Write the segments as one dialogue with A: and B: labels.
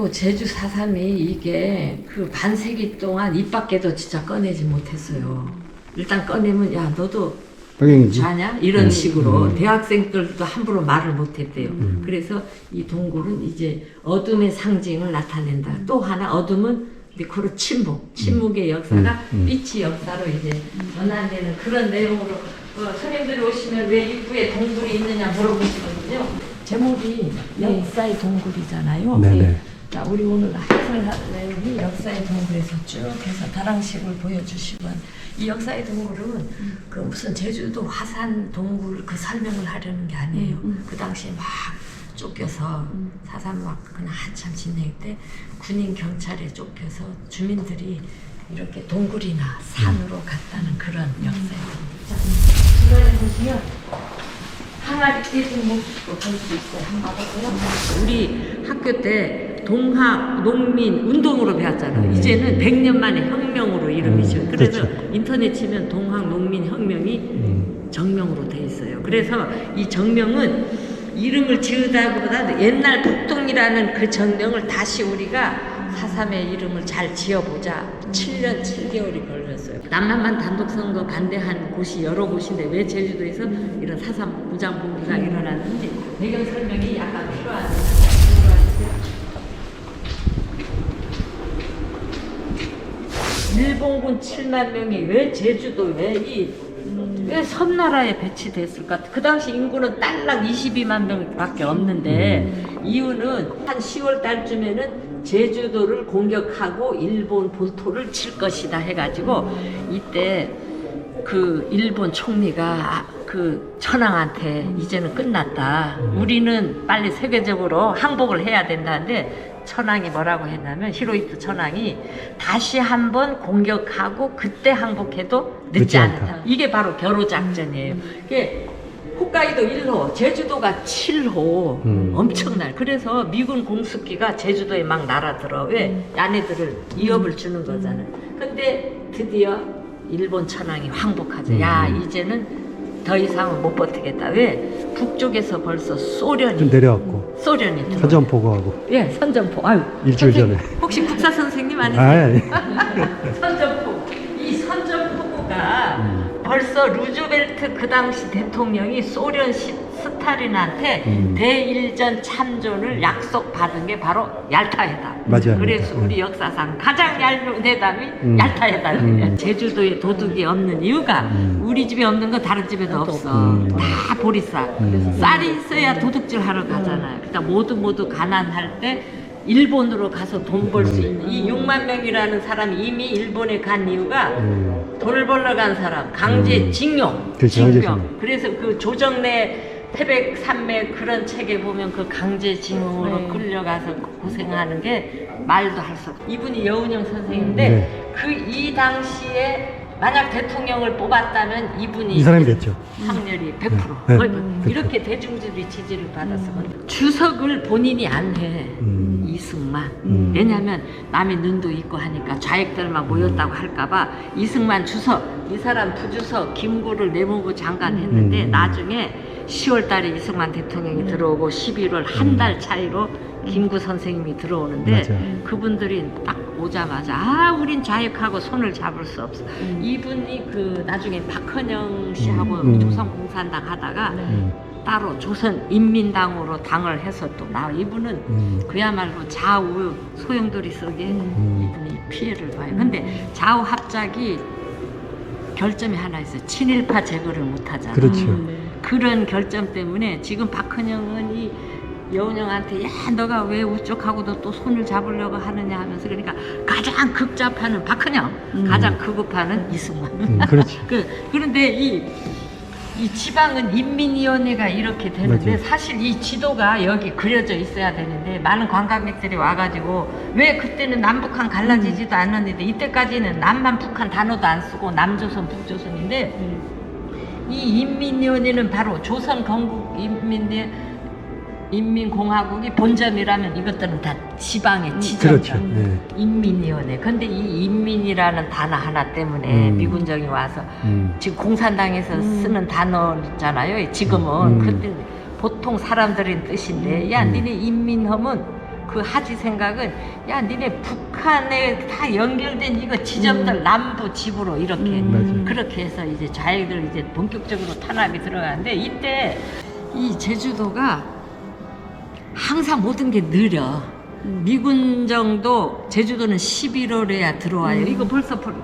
A: 아직도 제주 사삼이 이게 그 반세기 동안 입 밖에도 진짜 꺼내지 못했어요. 일단 꺼내면 야 너도. 자냐 이런 식으로 대학생들도 함부로 말을 못했대요. 그래서 이 동굴은 이제 어둠의 상징을 나타낸다. 또 하나 어둠은 미코르 침묵, 침묵의 역사가 빛의 역사로 이제 전환되는 그런 내용으로 어, 손님들이 오시면 왜 입구에 동굴이 있느냐 물어보시거든요. 제목이 역사의 동굴이잖아요.
B: 네네.
A: 자, 우리 오늘 학생할 내용이 역사의 동굴에서 쭉 해서 다랑식을 보여주시면 이 역사의 동굴은 그 무슨 제주도 화산 동굴 그 설명을 하려는 게 아니에요. 그 당시에 막 쫓겨서 사삼 막 그냥 한참 진행 때 군인 경찰에 쫓겨서 주민들이 이렇게 동굴이나 산으로 갔다는 그런 역사의 동굴. 자, 중간에 보시면 항아리 깨진 모습도 볼수 있어요. 한번 봐보세요. 우리 학교 때 동학 농민 운동으로 배웠잖아요. 이제는 100년 만에 혁명으로 이름이죠. 그래서
B: 그렇죠.
A: 인터넷 치면 동학 농민 혁명이 정명으로 돼 있어요. 그래서 이 정명은 이름을 지으다보다 옛날 북동이라는 그 정명을 다시 우리가 사삼의 이름을 잘 지어보자. 7년 7개월이 걸렸어요. 남한만 단독 선거 반대한 곳이 여러 곳인데 왜 제주도에서 이런 사삼 무장 봉기가 일어났는지 배경 설명이 약간 필요합니다. 일본군 7만 명이 왜 제주도에 이, 왜 섬나라에 배치됐을까? 그 당시 인구는 딸랑 22만 명밖에 없는데 이유는 한 10월 달쯤에는 제주도를 공격하고 일본 본토를 칠 것이다 해가지고 이때 그 일본 총리가 아, 그 천황한테 이제는 끝났다. 우리는 빨리 세계적으로 항복을 해야 된다는데 천황이 뭐라고 했냐면 히로히토 천황이 다시 한번 공격하고 그때 항복해도 늦지, 않다. 이게 바로 겨루 작전이에요. 이게 홋카이도 1호, 제주도가 7호,
B: 음.
A: 엄청날. 그래서 미군 공습기가 제주도에 막 날아들어. 왜? 야네들을 위협을 주는 거잖아요. 근데 드디어 일본 천황이 항복하죠. 야,
B: 음.
A: 이제는 더 이상은 못 버티겠다. 왜? 북쪽에서 벌써 소련이
B: 좀 내려왔고
A: 소련이 들어.
B: 사전 보고하고
A: 예, 선전포. 아유.
B: 일주일
A: 선생님,
B: 전에.
A: 혹시 국사 선생님 아니세요?
B: 아니
A: 선전포. 이 선전포고가 벌써 루즈벨트 그 당시 대통령이 소련 시, 스탈린한테
B: 음.
A: 대일전 참전을 약속받은 게 바로 얄타 회담.
B: 맞아요.
A: 그래서
B: 음.
A: 우리 역사상 가장 얇은 회담이
B: 음.
A: 얄타 회담이에요.
B: 음.
A: 제주도에 도둑이 없는 이유가
B: 음.
A: 우리 집에 없는 건 다른 집에도 없어.
B: 음.
A: 다 보리쌀.
B: 음.
A: 쌀이 있어야 도둑질 하러 가잖아요. 그러니까 모두 모두 가난할 때 일본으로 가서 돈 벌 수 있는 이 6만 명이라는 사람이 이미 일본에 간 이유가
B: 음.
A: 돈을 벌러 간 사람 강제
B: 음.
A: 징용
B: 그렇죠, 강제
A: 징용
B: 징용.
A: 그래서 그 조정래 태백 산맥 그런 책에 보면 그 강제 징용으로
C: 네.
A: 끌려가서 고생하는 게 말도 할 수 없어 이분이 여운영 선생인데
B: 네.
A: 그 이 당시에 만약 대통령을 뽑았다면 이분이
B: 이 사람이 됐죠.
A: 확률이 100%
B: 네, 음.
A: 이렇게 대중들이 지지를 받았었거든요. 주석을 본인이 안 해.
B: 음.
A: 이승만.
B: 음.
A: 왜냐면 남의 눈도 있고 하니까 좌익들만 모였다고 할까봐 이승만 주석 이 사람 부주석 김구를 내무부 장관 했는데
B: 음.
A: 나중에 10월 달에 이승만 대통령이 들어오고 11월 한 달 차이로 김구 선생님이 들어오는데
B: 맞아요.
A: 그분들이 딱 오자마자 아 우린 좌익하고 손을 잡을 수 없어 이분이 그 나중에 박헌영 씨하고
B: 음.
A: 조선공산당 하다가
B: 음.
A: 따로 조선인민당으로 당을 해서 또 나 이분은
B: 음.
A: 그야말로 좌우 소용돌이 속에
B: 음.
A: 이분이 피해를 봐요. 근데 좌우 합작이 결점이 하나 있어요. 친일파 제거를 못하잖아.
B: 그렇죠.
A: 그런 결점 때문에 지금 박헌영은 이 여운영한테 야 너가 왜 우쪽하고도 또 손을 잡으려고 하느냐 하면서 그러니까 가장 극잡하는 박헌영, 가장 극우파는 이승만.
B: 음, 그렇지.
A: 그 그런데 이, 이 지방은 인민위원회가 이렇게 되는데
B: 맞아요.
A: 사실 이 지도가 여기 그려져 있어야 되는데 많은 관광객들이 와가지고 왜 그때는 남북한 갈라지지도 않았는데 이때까지는 남만 북한 단어도 안 쓰고 남조선 북조선인데 이 인민위원회는 바로 조선 건국 인민대 인민공화국이 본점이라면 이것들은 다 지방의 지점
B: 그렇죠. 네.
A: 인민위원회. 근데 이 인민이라는 단어 하나 때문에
B: 음.
A: 미군정이 와서
B: 음.
A: 지금 공산당에서 쓰는 단어잖아요. 지금은
B: 음.
A: 그때 보통 사람들인 뜻인데 야
B: 음.
A: 니네 인민하면 그 하지 생각은 야 니네 북한에 다 연결된 이거 지점들 남부 집으로 이렇게
B: 음.
A: 그렇게 해서 이제 자기들 이제 본격적으로 탄압이 들어가는데 이때 이 제주도가 항상 모든 게 느려. 미군정도 제주도는 11월에야 들어와요. 이거 벌써 벌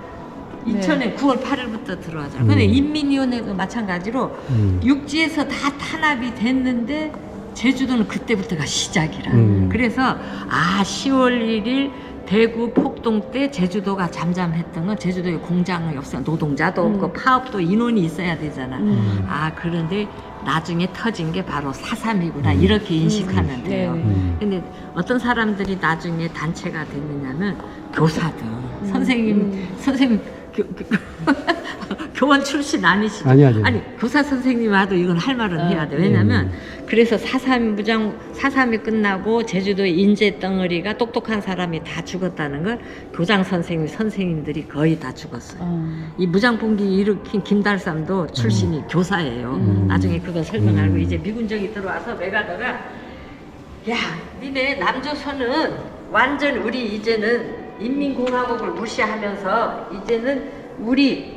A: 2000년 9월 8일부터 들어와잖아.
B: 음.
A: 근데 인민위원회도 마찬가지로
B: 음.
A: 육지에서 다 탄압이 됐는데 제주도는 그때부터가 시작이라.
B: 음.
A: 그래서 아 10월 1일 대구 폭동 때 제주도가 잠잠했던 건 제주도에 공장이 없어 노동자도 없고 파업도 인원이 있어야 되잖아.
B: 음.
A: 아 그런데 나중에 터진 게 바로 4.3이구나
B: 음.
A: 이렇게 인식하면 돼요.
C: 네.
B: 음.
A: 근데 어떤 사람들이 나중에 단체가 됐느냐면 교사들,
C: 음.
A: 선생님, 선생님 교, 교, 교 원 출신 아니시죠?
B: 아니, 아니.
A: 아니 교사 선생님 와도 이건 할 말은
C: 아,
A: 해야 돼. 왜냐면
B: 음.
A: 그래서 4.3 무장 4.3이 끝나고 제주도의 인재 덩어리가 똑똑한 사람이 다 죽었다는 걸 교장 선생님, 선생님들이 거의 다 죽었어요.
C: 어.
A: 이 무장봉기 일으킨 김달삼도 출신이 교사예요.
C: 음.
A: 나중에 그건 설명하고
B: 음.
A: 이제 미군정이 들어와서 메가더가 야, 니네 남조선은 완전 우리 이제는 인민공화국을 무시하면서 이제는 우리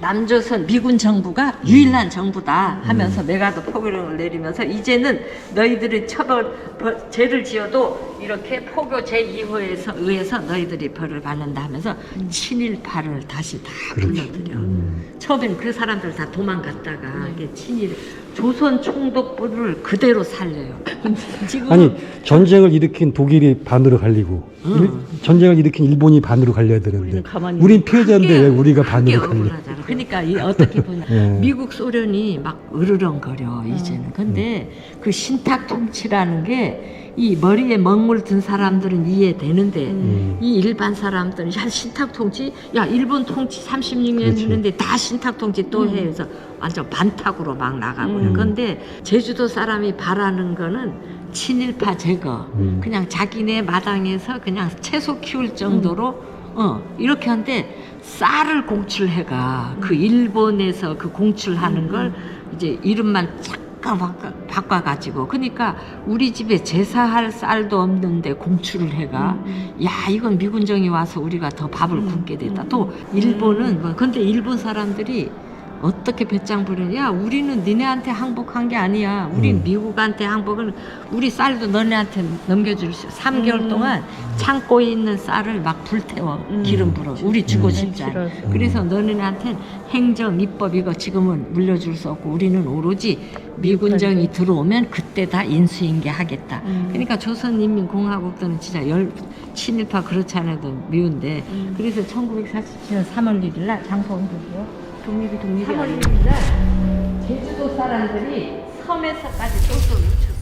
A: 남조선 미군 정부가 유일한 정부다 하면서 메가더 포교령을 내리면서 이제는 너희들이 처벌 벌- 죄를 지어도 이렇게 포교 제2호에서 의해서 너희들이 벌을 받는다 하면서 친일파를 다시 다
B: 그렇지.
A: 불러들여.
B: 음.
A: 처음엔 그 사람들 다 도망갔다가 이게 친일 조선 총독부를 그대로 살려요. 지금
B: 아니 전쟁을 일으킨 독일이 반으로 갈리고
A: 음.
B: 일- 전쟁을 일으킨 일본이 반으로 갈려야 되는데
C: 우리는 가만히
B: 우린 피해자인데 왜 우리가 반으로 갈려?
A: 억울하잖아. 그러니까 이 어떻게 보냐.
B: 예.
A: 미국 소련이 막 으르렁거려 이제는. 근데 그 신탁 통치라는 게 이 머리에 먹물 든 사람들은 이해되는데
B: 음.
A: 이 일반 사람들은 야 신탁 통치 야 일본 통치 36년
B: 그렇지.
A: 했는데 다 신탁 통치 또 해. 그래서 완전 반탁으로 막 나가고
C: 음.
A: 근데 제주도 사람이 바라는 거는 친일파 제거
B: 음.
A: 그냥 자기네 마당에서 그냥 채소 키울 정도로 어 이렇게 하는데 쌀을 공출해가 그 일본에서 그 공출하는 걸 이제 이름만 바꿔, 바꿔 가지고. 그러니까 우리 집에 제사할 쌀도 없는데 공출을 해가. 야 이건 미군정이 와서 우리가 더 밥을 굶게 됐다. 또 일본은 뭐 근데 일본 사람들이 어떻게 배짱 부리냐 우리는 니네한테 항복한 게 아니야 우린
B: 음.
A: 미국한테 항복을 우리 쌀도 너네한테 넘겨줄 수 3개월
C: 음.
A: 동안 창고에 있는 쌀을 막 불태워
C: 음.
A: 기름 불어 우리 주고
B: 음.
A: 싶지 않아
C: 싫어서.
A: 그래서 너네한테 행정 입법 이거 지금은 물려줄 수 없고 우리는 오로지 미군정이 들어오면 그때 다 인수인계 하겠다
C: 음.
A: 그러니까 조선인민공화국들은 진짜 열 친일파 그렇지 않아도 미운데
C: 음.
A: 그래서 1947년 3월 1일 날 장포원도고요
C: 독립이 독립이
A: 3월. 1일 날 제주도 사람들이 섬에서까지 똘똘 뭉쳐